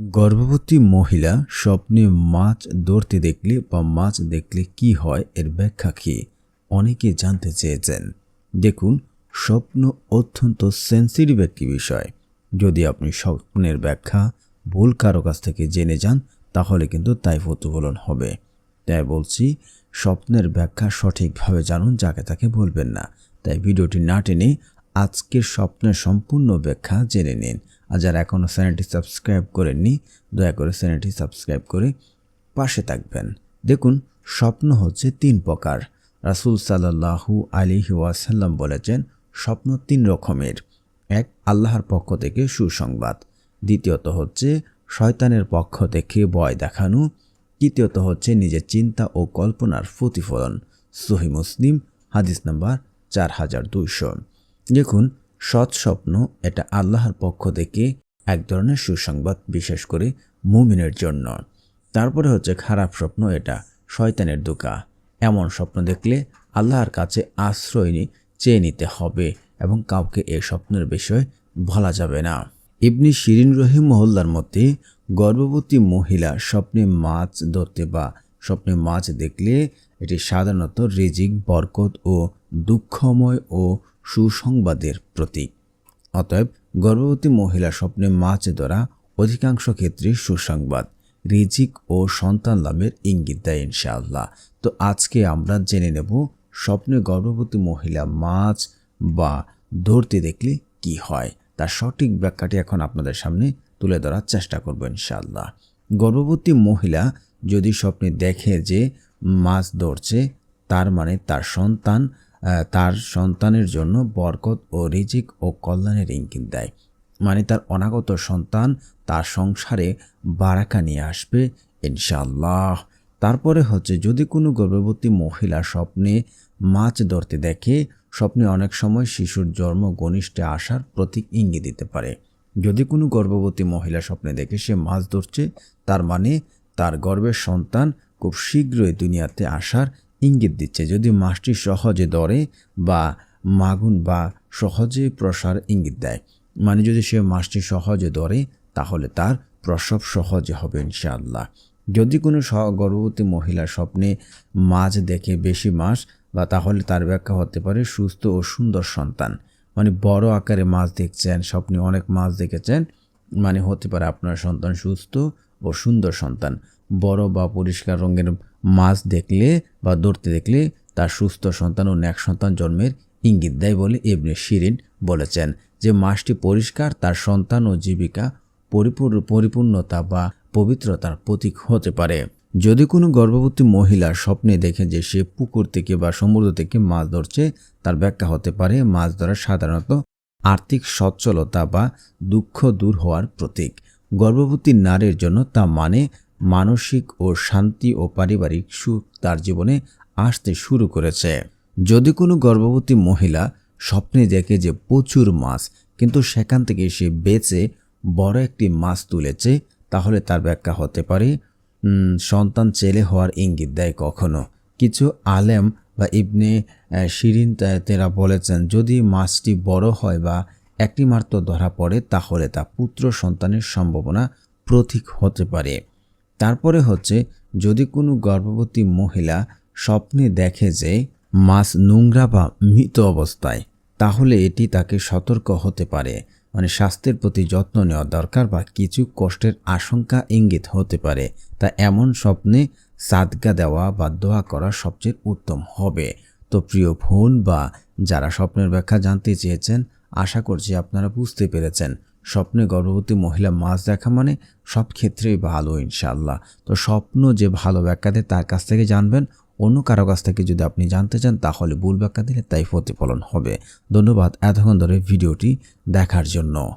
গর্ভবতী মহিলা স্বপ্নে মাছ ধরতে দেখলে বা মাছ দেখলে কি হয় এর ব্যাখ্যা কি? অনেকে জানতে চেয়েছেন। দেখুন, স্বপ্ন অত্যন্ত সেন্সিটিভ একটি বিষয়। যদি আপনি স্বপ্নের ব্যাখ্যা ভুল কারও কাছ থেকে জেনে যান, তাহলে কিন্তু তাই প্রতিফলন হবে। তাই বলছি, স্বপ্নের ব্যাখ্যা সঠিকভাবে জানুন, যাকে তাকে বলবেন না। তাই ভিডিওটি না টেনে আজকের স্বপ্নের সম্পূর্ণ ব্যাখ্যা জেনে নিন। আর যারা এখনও চ্যানেলটি সাবস্ক্রাইব করেননি, দয়া করে চ্যানেলটি সাবস্ক্রাইব করে পাশে থাকবেন। দেখুন, স্বপ্ন হচ্ছে তিন প্রকার। রাসুল সাল্লাহু আলিহি ওয়াসাল্লাম বলেছেন, স্বপ্ন তিন রকমের। এক, আল্লাহর পক্ষ থেকে সুসংবাদ। দ্বিতীয়ত হচ্ছে, শয়তানের পক্ষ থেকে ভয় দেখানো। তৃতীয়ত হচ্ছে, নিজের চিন্তা ও কল্পনার প্রতিফলন। সহি মুসলিম, হাদিস নাম্বার চার হাজার দুইশো। দেখুন সৎ স্বপ্ন এটা আল্লাহর পক্ষ থেকে এক ধরনের সুসংবাদ বিশেষ করে মুমিনের জন্য। তারপরে হচ্ছে খারাপ স্বপ্ন এটা শয়তানের দোকা। এমন স্বপ্ন দেখলে আল্লাহর কাছে আশ্রয় চেয়ে নিতে হবে এবং কাউকে এ স্বপ্নের বিষয়ে বলা যাবে না। ইবনি শিরিন রহিম মহল্লার মধ্যে গর্ভবতী মহিলা স্বপ্নে মাছ ধরতে বা স্বপ্নে মাছ দেখলে এটি সাধারণত রিজিক, বরকত ও দুঃখময় ও সুসংবাদের প্রতীক। অতএব গর্ভবতী মহিলা স্বপ্নে মাছ ধরা অধিকাংশ ক্ষেত্রে সুসংবাদ। রিজিক ও সন্তান লাভের ইঙ্গিত দেয় ইনশাআল্লাহ। তো আজকে আমরা জেনে নেব স্বপ্নে গর্ভবতী মহিলা মাছ বা ধরতে দেখলে কি হয়। তার সঠিক ব্যাখ্যাটি এখন আপনাদের সামনে তুলে ধরার চেষ্টা করব ইনশাআল্লাহ। গর্ভবতী মহিলা যদি স্বপ্নে দেখে যে মাছ ধরছে, তার মানে তার সন্তান তার সন্তানের জন্য বরকত ও রিজিক ও কল্যাণের ইঙ্গিত দেয়। মানে তার অনাগত সন্তান তার সংসারে বারাকা নিয়ে আসবে, ইনশাআল্লাহ। তারপরে হচ্ছে, যদি কোনো গর্ভবতী মহিলা স্বপ্নে মাছ ধরতে দেখে, স্বপ্নে অনেক সময় শিশুর জন্ম ঘনিষ্ঠে আসার প্রতীক ইঙ্গিত দিতে পারে। যদি কোনো গর্ভবতী মহিলা স্বপ্নে দেখে সে মাছ ধরছে, তার মানে তার গর্ভের সন্তান খুব শীঘ্রই দুনিয়াতে আসার ইঙ্গিত দিচ্ছে যদি মাছটি সহজে ধরে বা মাগুন বা সহজে প্রসার ইঙ্গিত দেয়। মানে যদি সে মাছটি সহজে ধরে, তাহলে তার প্রসব সহজে হবে ইনশাআল্লাহ। যদি কোনো গর্ভবতী মহিলা স্বপ্নে মাছ দেখে বেশি মাস বা তাহলে তার ব্যাখ্যা হতে পারে, সুস্থ ও সুন্দর সন্তান। মানে বড় আকারে মাছ দেখছেন, স্বপ্নে অনেক মাছ দেখেছেন মানে হতে পারে আপনার সন্তান সুস্থ ও সুন্দর সন্তান। বড় বা পরিষ্কার রঙের মাছ দেখলে বা ধরতে দেখলে তার সুস্থ সন্তান ও ন্যাক সন্তান জন্মের ইঙ্গিত দেয় বলে ইবনে শিরিন বলেছেন যে মাছটি পরিষ্কার তার সন্তান ও জীবিকা পরিপূর্ণ, পরিপূর্ণতা বা পবিত্রতার প্রতীক হতে পারে। যদি কোনো গর্ভবতী মহিলা স্বপ্নে দেখে যে সে পুকুর থেকে বা সমুদ্র থেকে মাছ ধরছে, তার ব্যাখ্যা হতে পারে মাছ ধরা সাধারণত আর্থিক সচ্ছলতা বা দুঃখ দূর হওয়ার প্রতীক। গর্ভবতী নারীর জন্য তা মানে মানসিক ও শান্তি ও পারিবারিক সুখ তার জীবনে আসতে শুরু করেছে। যদি কোনো গর্ভবতী মহিলা স্বপ্নে দেখে যে প্রচুর মাছ, কিন্তু সেখান থেকে সে বেঁচে বড় একটি মাছ তুলেছে, তাহলে তার ব্যাখ্যা হতে পারে সন্তান ছেলে হওয়ার ইঙ্গিত দেয় কখনো। কিছু আলেম বা ইবনে শিরিন তেরা বলেছেন, যদি মাছটি বড় হয় বা একটি মাত্র ধরা পড়ে, তাহলে তা পুত্র সন্তানের সম্ভাবনা প্রতীক হতে পারে। তারপরে হচ্ছে, যদি কোনো গর্ভবতী মহিলা স্বপ্নে দেখে যে মাছ নোংরা বা মৃত অবস্থায়, তাহলে এটি তাকে সতর্ক হতে পারে। মানে স্বাস্থ্যের প্রতি যত্ন নেওয়া দরকার বা কিছু কষ্টের আশঙ্কা ইঙ্গিত হতে পারে। তা এমন স্বপ্নে সাদগা দেওয়া বা দোয়া করা সবচেয়ে উত্তম হবে। তো প্রিয় ফোন বা যারা স্বপ্নের ব্যাখ্যা জানতে চেয়েছেন, আশা করছি আপনারা বুঝতে পেরেছেন। স্বপ্নে গর্ভবতী মহিলা মাছ দেখা মানে সব ক্ষেত্রেই ভালো ইনশাল্লাহ তো স্বপ্ন যে ভালো ব্যাখ্যা দেয়, তার কাছ থেকে জানবেন। অন্য কারও কাছ থেকে যদি আপনি জানতে চান, তাহলে ভুল ব্যাখ্যা দিলে তাই প্রতিফলন হবে। ধন্যবাদ এতক্ষণ ধরে ভিডিওটি দেখার জন্য।